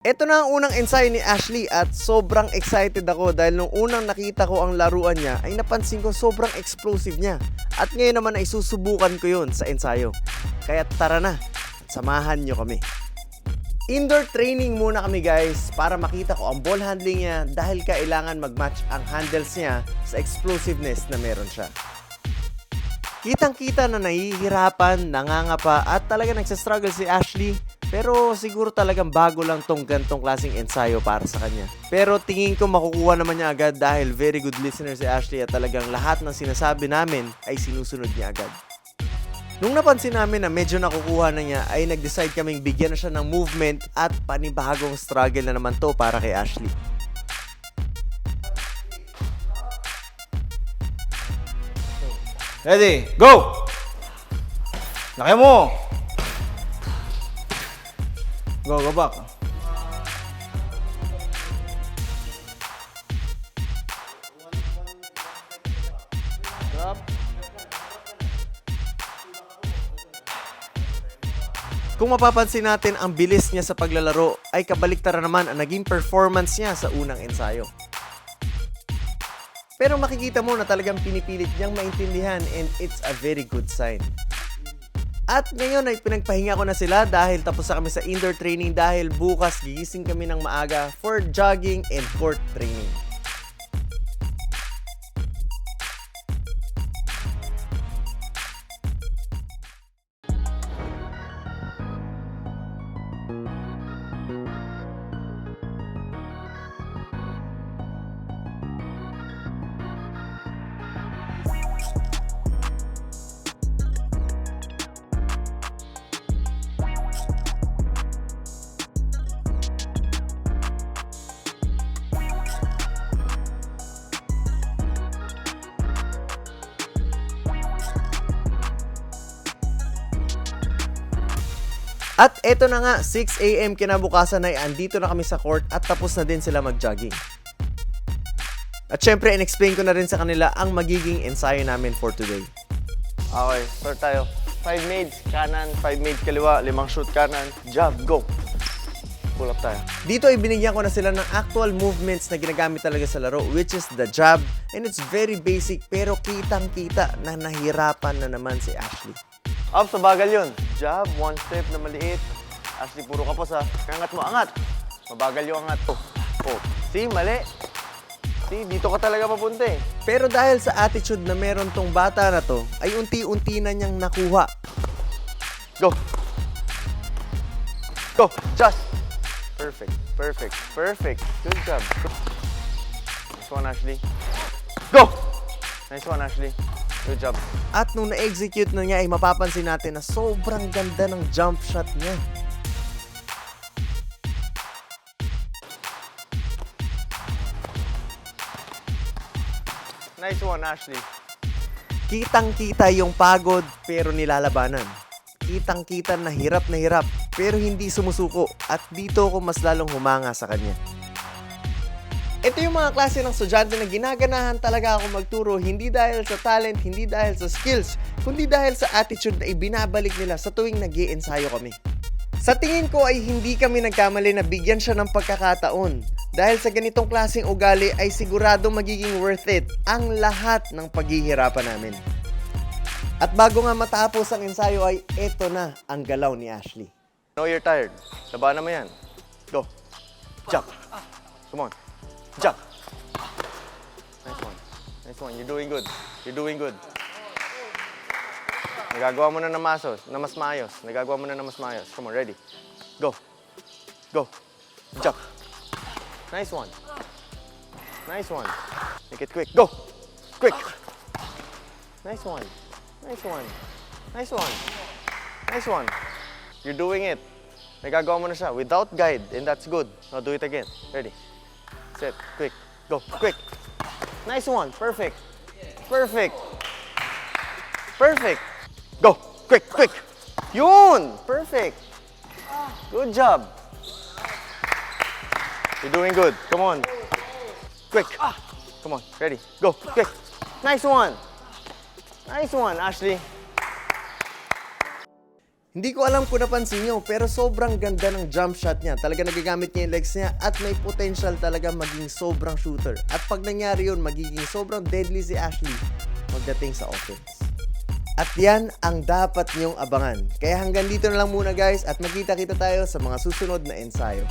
Ito na ang unang ensayo ni Ashley at sobrang excited ako dahil nung unang nakita ko ang laruan niya ay napansin ko sobrang explosive niya. At ngayon naman ay susubukan ko yun sa ensayo. Kaya tara na, samahan niyo kami. Indoor training muna kami guys para makita ko ang ball handling niya dahil kailangan mag-match ang handles niya sa explosiveness na meron siya. Kitang-kita na nahihirapan, nangangapa at talaga nagsastruggle si Ashley. Pero siguro talagang bago lang tong gantong klaseng ensayo para sa kanya. Pero tingin ko makukuha naman niya agad dahil very good listener si Ashley at talagang lahat ng sinasabi namin ay sinusunod niya agad. Nung napansin namin na medyo nakukuha na niya ay nag-decide kaming bigyan na siya ng movement at panibagong struggle na naman to para kay Ashley. Ready, go! Laki mo! Go, go back. Drop. Kung mapapansin natin ang bilis niya sa paglalaro ay kabaliktaran naman ang naging performance niya sa unang ensayo. Pero makikita mo na talagang pinipilit niyang maintindihan and it's a very good sign. At ngayon ay pinagpahinga ko na sila dahil tapos na kami sa indoor training dahil bukas gigising kami ng maaga for jogging and court training. At eto na nga, 6am kinabukasan ay andito na kami sa court at tapos na din sila mag-jogging. At syempre, in-explain ko na rin sa kanila ang magiging ensayo namin for today. Okay, start tayo. 5 maids, kanan, 5 maids kaliwa, limang shoot kanan, jab, go. Pull up tayo. Dito ay binigyan ko na sila ng actual movements na ginagamit talaga sa laro, which is the jab. And it's very basic, pero kitang-kita na nahirapan na naman si Ashley. Up sa bagal yun. Jab, one step na maliit. Ashley, puro ka pa sa kangat mo, angat. Mabagal yung angat. Oh, oh. See, mali. See, dito ka talaga papunta eh. Pero dahil sa attitude na meron tong bata na to, ay unti-unti na niyang nakuha. Go. Go, just. Perfect, perfect, perfect. Good job. Nice one, Ashley. Go! Nice one, Ashley. Good job. At nung na-execute na niya ay mapapansin natin na sobrang ganda ng jump shot niya. Nice one, Ashley. Kitang-kita yung pagod pero nilalabanan. Kitang-kita na hirap na hirap pero hindi sumusuko at dito ako mas lalong humanga sa kanya. Ito yung mga klase ng estudyante na ginaganahan talaga ako magturo hindi dahil sa talent, hindi dahil sa skills, kundi dahil sa attitude na ibinabalik nila sa tuwing nag ensayo kami. Sa tingin ko ay hindi kami nagkamali na bigyan siya ng pagkakataon. Dahil sa ganitong klaseng ugali ay sigurado magiging worth it ang lahat ng paghihirapan namin. At bago nga matapos ang ensayo ay eto na ang galaw ni Ashley. Know you're tired. Labanan mo yan. Go. Jump. Come on. Jump. Nice one. Nice one. You're doing good. You're doing good. Nagagawa mo na na masos, na mas maayos. Nagagawa mo na na mas maayos. Come on, ready. Go. Go. Jump. Nice one. Nice one. Make it quick. Go. Quick. Nice one. Nice one. Nice one. Nice one. You're doing it. Nagagawa mo na siya without guide, and that's good. Now do it again. Ready. Set. Quick. Go. Quick. Nice one. Perfect. Perfect. Perfect. Go. Quick, quick. Yun. Perfect. Good job. You're doing good. Come on. Quick. Come on. Ready. Go. Quick. Nice one. Nice one, Ashley. Hindi ko alam kung napansin nyo, pero sobrang ganda ng jump shot niya. Talaga nagagamit niya yung legs niya at may potential talaga maging sobrang shooter. At pag nangyari yun, magiging sobrang deadly si Ashley pagdating sa offense. At yan ang dapat niyong abangan. Kaya hanggang dito na lang muna guys at magkita-kita tayo sa mga susunod na ensayo.